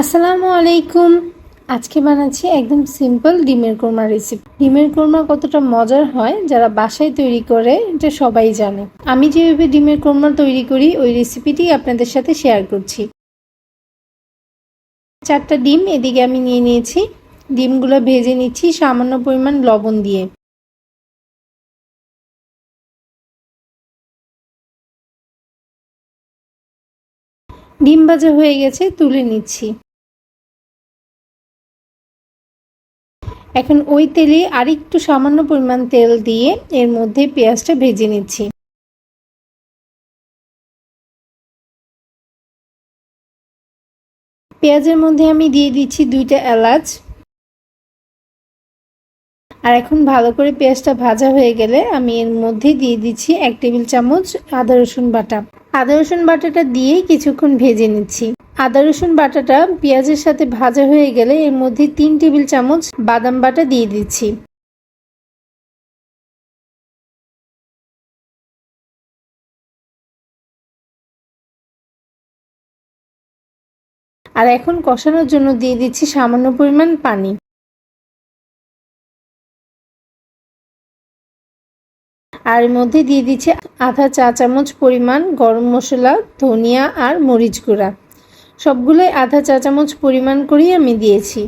আসসালামু আলাইকুম। আজকে বানাচ্ছি একদম সিম্পল ডিমের কোরমা রেসিপি ডিমের কোরমা কতটা মজার হয়, যারা বাসায় তৈরি করে, এটা সবাই জানে। আমি যেভাবে ডিমের কোরমা তৈরি করি, ওই রেসিপিটি আপনাদের সাথে শেয়ার করছি। চারটা ডিম এদিকে আমি নিয়ে নিয়েছি। ডিমগুলো ভেজে নিচ্ছি সামান্য পরিমাণ লবণ দিয়ে। ডিম ভাজা হয়ে গেছে, তুলে নিচ্ছি। এখন ওই তেলে আরেকটু সামান্য পরিমাণ তেল দিয়ে এর মধ্যে পেঁয়াজটা ভেজে নিচ্ছি। পেঁয়াজের মধ্যে আমি দিয়ে দিচ্ছি দুইটা এলাচ। আর এখন ভালো করে পেঁয়াজটা ভাজা হয়ে গেলে আমি এর মধ্যে দিয়ে দিচ্ছি এক টেবিল চামচ আদা রসুন বাটা। আদা রসুন বাটাটা দিয়ে কিছুক্ষণ ভেজে নিচ্ছি। আদা, রসুন বাটাটা পেঁয়াজের সাথে ভাজা হয়ে গেলে এর মধ্যে তিন টেবিল চামচ বাদাম বাটা দিয়ে দিচ্ছি। আর এখন কষানোর জন্য দিয়ে দিচ্ছি সামান্য পরিমাণ পানি। আর এর মধ্যে দিয়ে দিচ্ছি আধা চা চামচ পরিমাণ গরম মশলা, ধনিয়া আর মরিচ গুঁড়া। সবগুলোই আধা চা চামচ পরিমাণ করেই আমি দিয়েছি।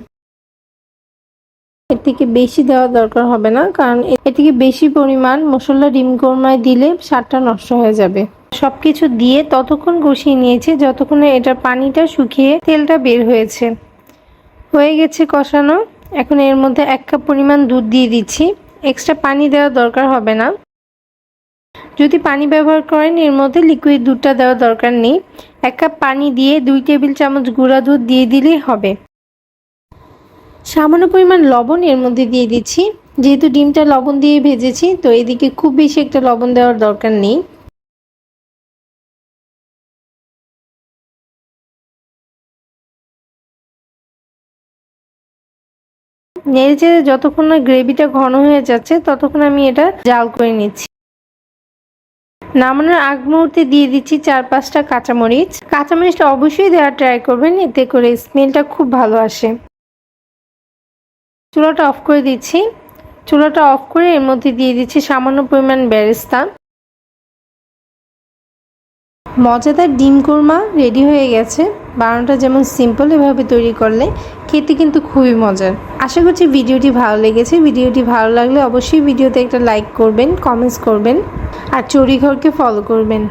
এর থেকে বেশি দেওয়া দরকার হবে না, কারণ এর থেকে বেশি পরিমাণ মশলা ডিম কোরমায় দিলে স্বাদটা নষ্ট হয়ে যাবে। সবকিছু দিয়ে ততক্ষণ কষিয়ে নিয়েছি, যতক্ষণে এটার পানিটা শুকিয়ে তেলটা বের হয়েছে। হয়ে গেছে কষানো। এখন এর মধ্যে এক কাপ পরিমাণ দুধ দিয়ে দিচ্ছি। এক্সট্রা পানি দেওয়ার দরকার হবে না। যদি পানি ব্যবহার করেন, এর মধ্যে লিকুইড দুধটা দেওয়ার দরকার নেই। এক কাপ পানি দিয়ে দুই টেবিল চামচ গুঁড়া দুধ দিয়ে দিলেই হবে। সামান্য পরিমাণ লবণ এর মধ্যে দিয়ে দিচ্ছি। যেহেতু ডিমটা লবণ দিয়ে ভেজেছি, তো এদিকে খুব বেশি একটা লবণ দেওয়ার দরকার নেই। নেড়ে চেড়ে যতক্ষণ না গ্রেভিটা ঘন হয়ে যাচ্ছে, ততক্ষণ আমি এটা জাল করে নিচ্ছি। নামানোর আগ মুহূর্তে দিয়ে দিচ্ছি চার পাঁচটা কাঁচামরিচ। কাঁচামরিচটা অবশ্যই দেওয়ার ট্রাই করবেন, এতে করে স্মেলটা খুব ভালো আসে। চুলাটা অফ করে দিচ্ছি। চুলাটা অফ করে এর মধ্যে দিয়ে দিচ্ছি সামান্য পরিমাণ বেরেস্তা মজাদার ডিম কোরমা রেডি হয়ে গেছে। বানানোটা যেমন সিম্পল এভাবে তৈরি করলে খেতে কিন্তু খুবই মজার। আশা করছি ভিডিওটি ভালো লেগেছে। ভিডিওটি ভালো লাগলে অবশ্যই ভিডিওতে একটা লাইক করবেন কমেন্টস করবেন, আর চড়িঘরকে ফলো করবেন।